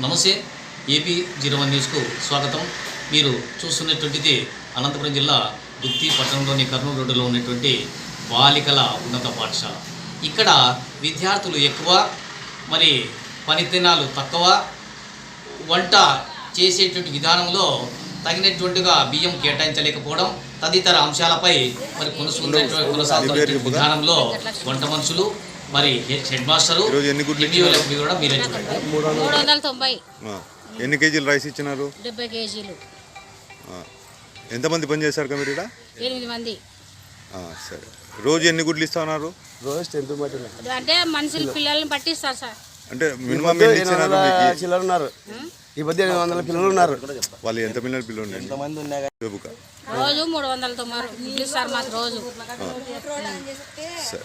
నమస్తే. AP zero one న్యూస్కు స్వాగతం. మీరు చూస్తున్నటువంటిది అనంతపురం జిల్లా గుత్తి పట్టణంలోని కర్నూలు రోడ్డులో ఉన్నటువంటి బాలికల ఉన్నత పాఠశాల. ఇక్కడ విద్యార్థులు ఎక్కువ మరి పనిదినాలు తక్కువ వంట చేసేటువంటి విధానంలో తగినటువంటిగా బియ్యం కేటాయించలేకపోవడం తదితర అంశాలపై మరి కొనసాగుతున్న కొనసాగుతున్న విధానంలో వంట మనుషులు మరి హెడ్ మాస్టరు ఈరోజు ఎన్ని గుడ్లు ఎంఈఓలకు కూడా మీరే మూడు వందల తొంభై. ఆ, ఎన్ని కేజీలు రైస్ ఇచ్చినారు? డెబ్బై కేజీలు. ఆ, ఎంతమంది పని చేశారు కదా మీరు ఇక్కడ? ఎనిమిది మంది. ఆ, సరే. రోజు ఎన్ని గుడ్లు ఇస్తున్నారు? రోజు బట్టి అంటే మనుషులు పిల్లల్ని పట్టిస్తారు సార్. అంటే మినిమం ఎన్ని ఇచ్చినారు మీకు? చిల్లర ఉన్నారు ఈ మధ్య ఎనిమిది వందల పిల్లలు ఉన్నారు వాళ్ళు ఎంత పిల్లలు పిల్లలు రోజు మూడు వందల ఇడ్లీ సార్ మాకు రోజు. సరే.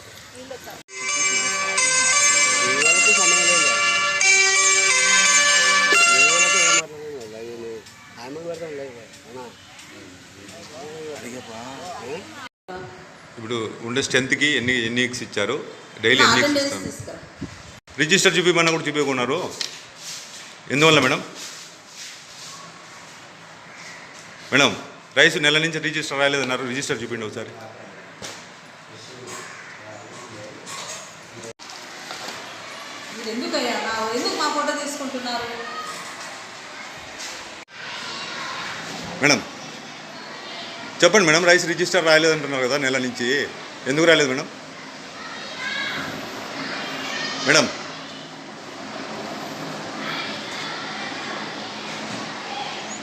ఇప్పుడు ఉండే స్ట్రెంత్కి ఎన్ని ఎన్ని ఎగ్స్ ఇచ్చారు? డైలీ ఎన్ని ఎగ్స్ ఇస్తాను రిజిస్టర్ చూపించమన్నా కూడా చూపించుకున్నారు ఎందువల్ల మేడం? మేడం రైస్ నెల నుంచి రిజిస్టర్ రాలేదన్నారు. రిజిస్టర్ చూపిండి ఒకసారి. ఎందుకయ్యా? నా ఎందుకు మా ఫోటో తీసుకుంటున్నారు? మేడం చెప్పండి మేడం రైస్ రిజిస్టర్ రాలేదంటున్నారు కదా నెల నుంచి. ఎందుకు రాలేదు మేడం? మేడం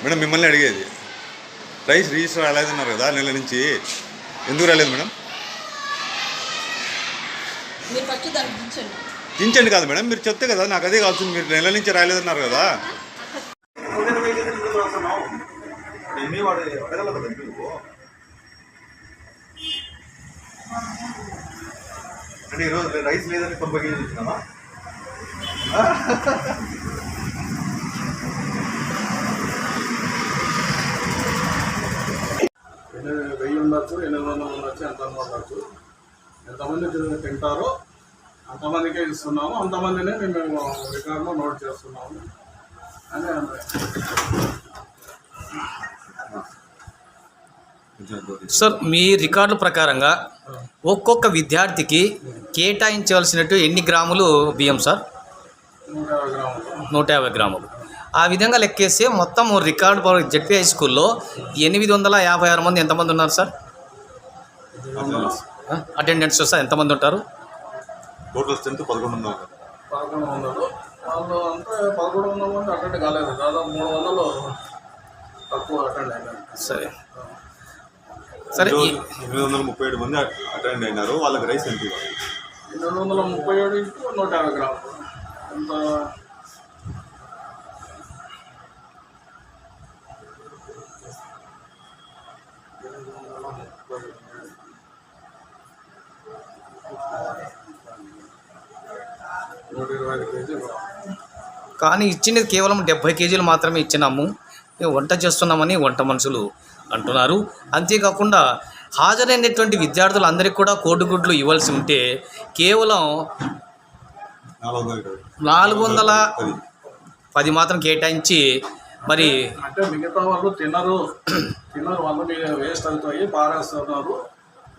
మేడం మిమ్మల్ని అడిగేది రైస్ రిజిస్టర్ రాలేదన్నారు కదా నెల నుంచి. ఎందుకు రాలేదు మేడం? మీరు ఫస్ట్ దాన్ని దించండి కాదు మేడం మీరు చెప్తే కదా నాకు అదే కావాల్సింది మీరు నెల నుంచి రాలేదన్నారు కదా. అంటే ఈరోజు రైస్ లేదని తొంభై కేజీలు ఇచ్చినామా వెయ్యి ఉండొచ్చు ఎనిమిది వందలు ఉండొచ్చు ఎంత ఉండొచ్చు ఎంతమంది తింటారో అంతమందికే ఇస్తున్నాము అంతమందినే మేము రికార్డులో నోట్ చేస్తున్నాము. అని. సార్ మీ రికార్డుల ప్రకారంగా ఒక్కొక్క విద్యార్థికి కేటాయించవలసినట్టు ఎన్ని గ్రాములు బియ్యం సార్? నూట యాభై గ్రాములు. నూట యాభై గ్రాములు. ఆ విధంగా లెక్కేస్తే మొత్తం రికార్డు జెడ్పీ హై స్కూల్లో ఎనిమిది వందల యాభై ఆరు మంది ఎంతమంది ఉన్నారు సార్? అటెండెన్స్. సార్ ఎంతమంది ఉంటారు? టోటల్ స్ట్రెంత్ పదకొండు వందలు. పదకొండు వందలు. వాళ్ళు అంతా పదకొండు వందల మంది అటెండ్ కాలేదు. దాదాపు మూడు వందలు తక్కువ అటెండ్ అయినారు. సరే. సరే ఎనిమిది వందల ముప్పై ఏడు మంది అటెండ్ అయినారు. వాళ్ళకి రైస్ ఎంత ఇవ్వాలి? రెండు వందల ముప్పై ఏడు ఇంటూ నూట యాభై గ్రాములు. ఎంత నూట ఇరవై ఐదు కేజీలు కానీ ఇచ్చినది కేవలం డెబ్బై కేజీలు మాత్రమే ఇచ్చినాము. మేము వంట చేస్తున్నామని వంట మనుషులు అంటున్నారు. అంతేకాకుండా హాజరైనటువంటి విద్యార్థులందరికీ కూడా కోడిగుడ్లు ఇవ్వాల్సి ఉంటే కేవలం నాలుగు వందల పది మాత్రం కేటాయించి మరి అంటే మిగతా వాళ్ళు తినరు తినరు వాళ్ళు వేస్ట్ అవుతాయి పారేస్తున్నారు.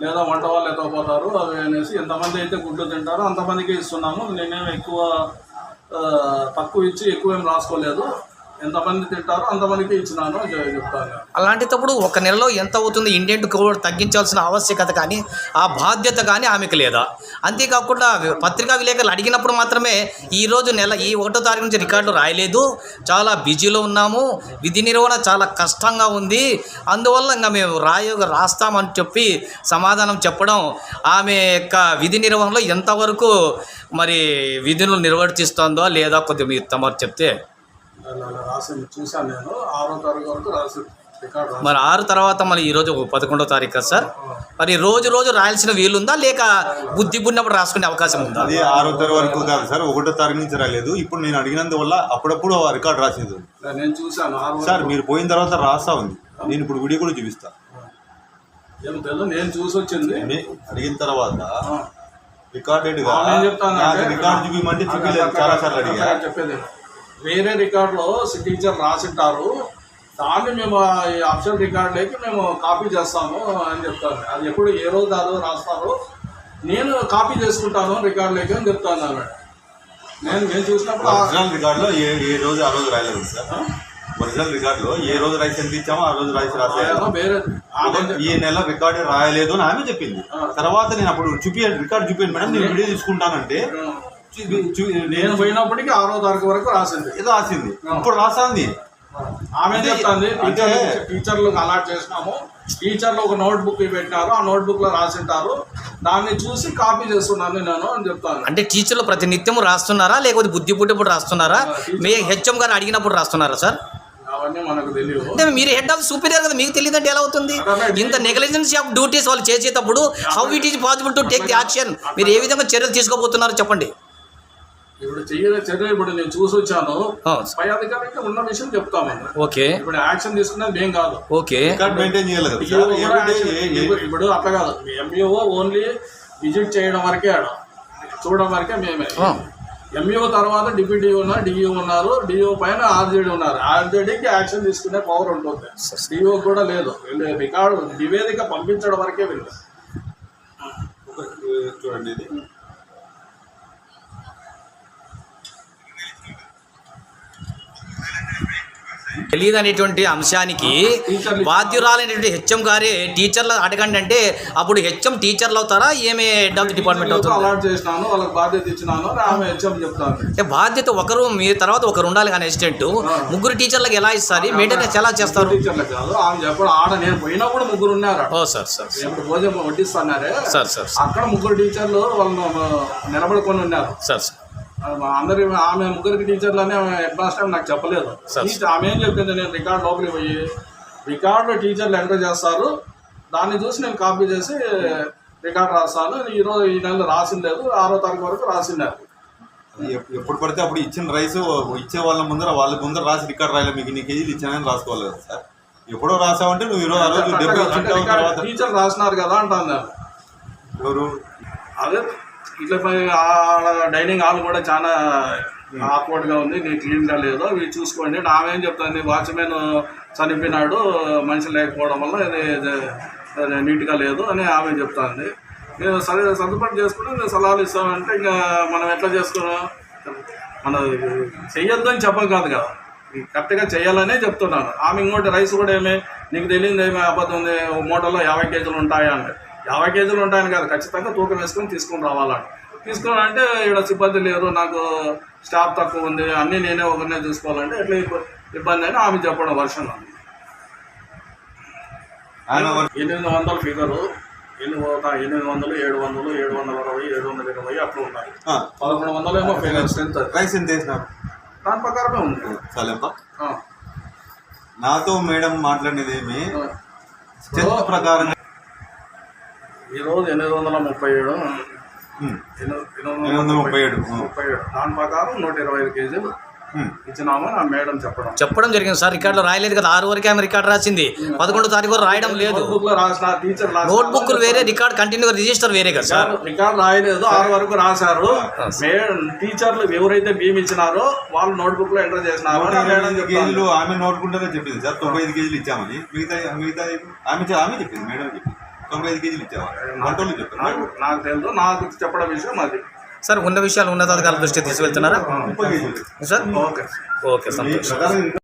లేదా వంట వాళ్ళు ఎత్తకపోతారు అవి అనేసి ఎంతమంది అయితే గుడ్డు తింటారో అంతమందికి ఇస్తున్నాము. నేనేం ఎక్కువ తక్కువ ఇచ్చి ఎక్కువ ఏం రాసుకోలేదు. ఎంతమంది తింటారో అంతమందికి ఇచ్చినాను అని చెప్తాను అలాంటిటప్పుడు ఒక నెలలో ఎంత అవుతుంది ఇండియన్ కోడ్ తగ్గించాల్సిన ఆవశ్యకత కానీ ఆ బాధ్యత కానీ ఆమెకు లేదా? అంతేకాకుండా పత్రికా విలేకరులు అడిగినప్పుడు మాత్రమే ఈరోజు నెల ఈ ఒకటో తారీఖు నుంచి రికార్డు రాయలేదు. చాలా బిజీలో ఉన్నాము. విధి నిర్వహణ చాలా కష్టంగా ఉంది. అందువల్ల ఇంకా మేము రాయ రాస్తామని చెప్పి సమాధానం చెప్పడం ఆమె యొక్క విధి నిర్వహణలో ఎంతవరకు మరి విధులు నిర్వర్తిస్తుందో లేదా కొద్దిగా మీరు తమరు చెప్తే అలా అలా రాసి చూశాను నేను. ఆరో తారీఖు వరకు రాసి రికార్డ్ రాసి మరి ఆరు తర్వాత మళ్ళీ ఈరోజు పదకొండో తారీఖు కదా సార్? మరి రోజు రోజు రాయాల్సిన వీలుందా? లేక బుద్ధి పుణ్యప్పుడు రాసుకునే అవకాశం ఉందా? అది ఆరో తారీఖు వరకు కాదు సార్ ఒకటో తారీఖు నుంచి రాలేదు. ఇప్పుడు నేను అడిగినందువల్ల అప్పుడప్పుడు ఆ రికార్డ్ రాసేది. నేను ఆరు సార్ మీరు పోయిన తర్వాత రాస్తా ఉంది. నేను ఇప్పుడు వీడియో కూడా చూపిస్తా. నేను చూసి వచ్చింది. అడిగిన తర్వాత రికార్డెడ్గా నేను చెప్తాను నాకు రికార్డ్ చూపించమంటే చూపించలేదు చాలా సార్లు అడిగా. చెప్పేది. వేరే రికార్డులో టీచర్ రాసింటారు. దాన్ని మేము ఈ అఫిషియల్ రికార్డులోకి మేము కాపీ చేస్తాము అని చెప్తాను అది ఎప్పుడు ఏ రోజు ఆ రోజు రాస్తారు నేను కాపీ చేసుకుంటాను రికార్డులోకి అని చెప్తాను అన్నాడు. నేను నేను చూసినప్పుడు ఒరిజినల్ రికార్డులో ఏ ఏ రోజు ఆ రోజు రాయలేదు సార్? ఒరిజినల్ రికార్డులో ఏ రోజు రైస్ ఎంత ఇచ్చామో ఆ రోజు రైస్ ఏదో వేరే ఆమె ఈ నెల రికార్డు రాయలేదు అని ఆమె చెప్పింది. తర్వాత నేను అప్పుడు చూపియండి రికార్డు చూపించండి మేడం నేను వీడియో తీసుకుంటానంటే నేను పోయినప్పటికీ ఆరో తారీఖు వరకు రాసింది. ఏదో రాసింది. ఇప్పుడు రాసాంది ఆమె అంటే- చెప్తాంది టీచర్ అంటే- టీచర్లకు అలాట్ చేసినాము. టీచర్లు ఒక నోట్ బుక్ పెట్టినారు ఆ నోట్ బుక్లో రాసింటారు. దాన్ని చూసి కాపీ చేస్తున్నాను నేను అని చెప్తాను అంటే టీచర్లు ప్రతి నిత్యము రాస్తున్నారా లేకపోతే బుద్ధి పుట్టినప్పుడు రాస్తున్నారా? మీ హెచ్ఎం గారు అడిగినప్పుడు రాస్తున్నారా సార్? అవన్నీ మనకు తెలియదు అంటే మీరు హెడ్ ఆఫ్ సూపీరియర్ కదా మీకు తెలియదంటే ఎలా అవుతుంది? ఇంత నెగ్లిజెన్స్ ఆఫ్ డ్యూటీస్ వాళ్ళు చేసేటప్పుడు how it is possible to take the action? మీరు ఏ విధంగా చర్యలు తీసుకోబోతున్నారో చెప్పండి. ఇప్పుడు చెయ్యలే చర్య ఇప్పుడు నేను చూసి వచ్చాను. పై అధికారికి ఉన్న విషయం చెప్తామండి ఓకే. ఇప్పుడు యాక్షన్ తీసుకునేది మేం కాదు. ఓకే. రికార్డ్ మెయింటైన్ చేయాలి ఇప్పుడు- అట్లా కాదు. ఎంఈఓ ఓన్లీ విజిట్ చేయడం వరకే ఆడ. చూడడం వరకే మేమే. ఎంఈఓ తర్వాత డిప్యూటీ ఉన్నారు డిఈఓ ఉన్నారు డిఓ పైన ఆర్జేడీ ఉన్నారు. ఆర్జేడీకి యాక్షన్ తీసుకునే పవర్ ఉంటుంది. డిఓ కూడా లేదు. రికార్డు నివేదిక పంపించడం వరకే వీళ్ళు. చూడండి ఇది. తెలియదు అనేటువంటి అంశానికి బాధ్యురాలైనటువంటి హెచ్ఎం గారే టీచర్లు అడగండి అంటే అప్పుడు హెచ్ఎం టీచర్లు అవుతారా? ఏమే హెడ్ ఆఫ్ ది డిపార్ట్మెంట్ అవుతారా అలాట్ చేసినాను వాళ్ళకి బాధ్యత ఇచ్చినాను అని ఆమె హెచ్ఎం చెప్తాను అంటే బాధ్యత ఒకరు మీ తర్వాత ఒకరు ఉండాలి కానీ అసిస్టెంట్. ముగ్గురు టీచర్లకు ఎలా ఇస్తారు? మెయింటెనెన్స్ ఎలా చేస్తారు? టీచర్లకు కాదు ఆమె చెప్పడం ఆడ నేను పోయినప్పుడు ముగ్గురు ఉన్నారు. ఓ సార్ సార్ ఇప్పుడు భోజనం వడ్డిస్తున్నారే? సార్ సార్ అక్కడ ముగ్గురు టీచర్లు వాళ్ళు నిలబడుకొని ఉన్నారు. Sir sir. అందరి ఆమె ముగ్గురికి టీచర్లు అని ఆమె హెడ్ మాస్టర్ నాకు చెప్పలేదు. ఆమె ఏం చెప్పింది? నేను రికార్డ్ లోపలికి పోయి రికార్డులో టీచర్లు ఎంటర్ చేస్తారు. దాన్ని చూసి నేను కాపీ చేసి రికార్డ్ రాస్తాను. ఈ రోజు ఈ నెల రాసింలేదు ఆరో తారీఖు వరకు రాసినారు ఎప్- ఎప్పుడు పడితే అప్పుడు ఇచ్చిన రైస్ ఇచ్చే వాళ్ళ ముందర వాళ్ళ ముందర రాసి రికార్డ్ రాయాలి. మీకు ఇన్ని కేజీలు ఇచ్చానని రాసుకోవాలి కదా సార్. ఎప్పుడో రాసావంటే నువ్వు ఈరోజు ఆ రోజు టీచర్ రాసినారు కదా అంటాను నేను. ఎవరు? అదే ఇట్లా పోయి డైనింగ్ హాల్ కూడా చాలా ఆక్వర్డ్గా ఉంది. నీ క్లీన్గా లేదు. ఇవి చూసుకోండి. ఆమె ఏం చెప్తుంది వాచ్మెన్ చనిపోయినాడు మనిషి లేకపోవడం వల్ల ఇది నీట్గా లేదు అని ఆమె చెప్తాంది. నేను సరే సర్దుబాటు చేసుకుని నేను సలహాలు ఇస్తామంటే ఇంకా మనం ఎట్లా చేసుకున్నాం? మనం చెయ్యొద్దు అని చెప్పం కాదు కదా. కరెక్ట్గా చేయాలనే చెప్తున్నాను. ఆమె ఇంకోటి రైస్ కూడా ఏమి నీకు తెలియదు ఏమి అబద్ధం ఉంది? ఓ మూటలో యాభై కేజీలు ఉంటాయా అంటే. యాభై కేజీలు ఉంటాయని కాదు ఖచ్చితంగా తూకం వేసుకొని తీసుకొని రావాలని తీసుకొని అంటే ఇక్కడ సిబ్బంది లేరు నాకు స్టాఫ్ తక్కువ ఉంది అన్నీ నేనే ఒకరినే చూసుకోవాలంటే ఎట్లా ఇబ్బ- ఇబ్బంది అని ఆమె చెప్పడం వర్షం ఆయన వర్- ఎనిమిది వందల ఫిగరు ఎనిమిది వందల ఎనిమిది వందలు ఏడు వందలు ఏడు వందల అరవై ఏడు వందల ఇరవై అట్లా ఉన్నాయి. పదకొండు వందలు ఏమో ఫిగర్ స్ట్రెంత్ అది. రైస్ ఎంత వేసినారు? దాని ప్రకారమే చాలెంత ఆ. నాతో మేడం మాట్లాడినది ఏమి ఆ. స్ట్రెంత్ ప్రకారం ఈరోజు ఎనిమిది వందల ముప్పై ఏడు. ఎనిమిది వందల ముప్పై ఏడు. ముప్పై ఏడు. దాని ప్రకారం నూట ఇరవై ఐదు కేజీలు. ఇచ్చినామని ఆ మేడం చెప్పడం. చెప్పడం జరిగింది సార్. రికార్డులో రాయలేదు కదా. ఆరు వరకే ఆమె రికార్డు రాసింది. పదకొండు తారీఖు వరకు రాయడం లేదు. రాసిన టీచర్ నోట్ బుక్లు వేరే రికార్డ్ కంటిన్యూ రిజిస్టర్ వేరే కదా సార్. రికార్డు- రాయలేదు. ఆరు వరకు రాశారు. మే టీచర్లు ఎవరైతే భీమ్ ఇచ్చినారో వాళ్ళు నోట్బుక్లో ఎంటర్ చేసినారు నూట ఆమె నోటుకుంటేనే చెప్పింది. సార్ తొంభై ఐదు కేజీలు ఇచ్చామని. మిగతా మిగతా ఆమె ఆమె చెప్పింది మేడం చెప్పింది. తొంభై ఐదు కేజీలు నాకు నాకు తెలుసు నాకు చెప్పడం విషయం అది సార్ ఉన్న విషయాలు ఉన్నతాధికారుల దృష్టికి తీసుకెళ్తున్నారా? సార్? ఓకే ఓకే సంతోషం.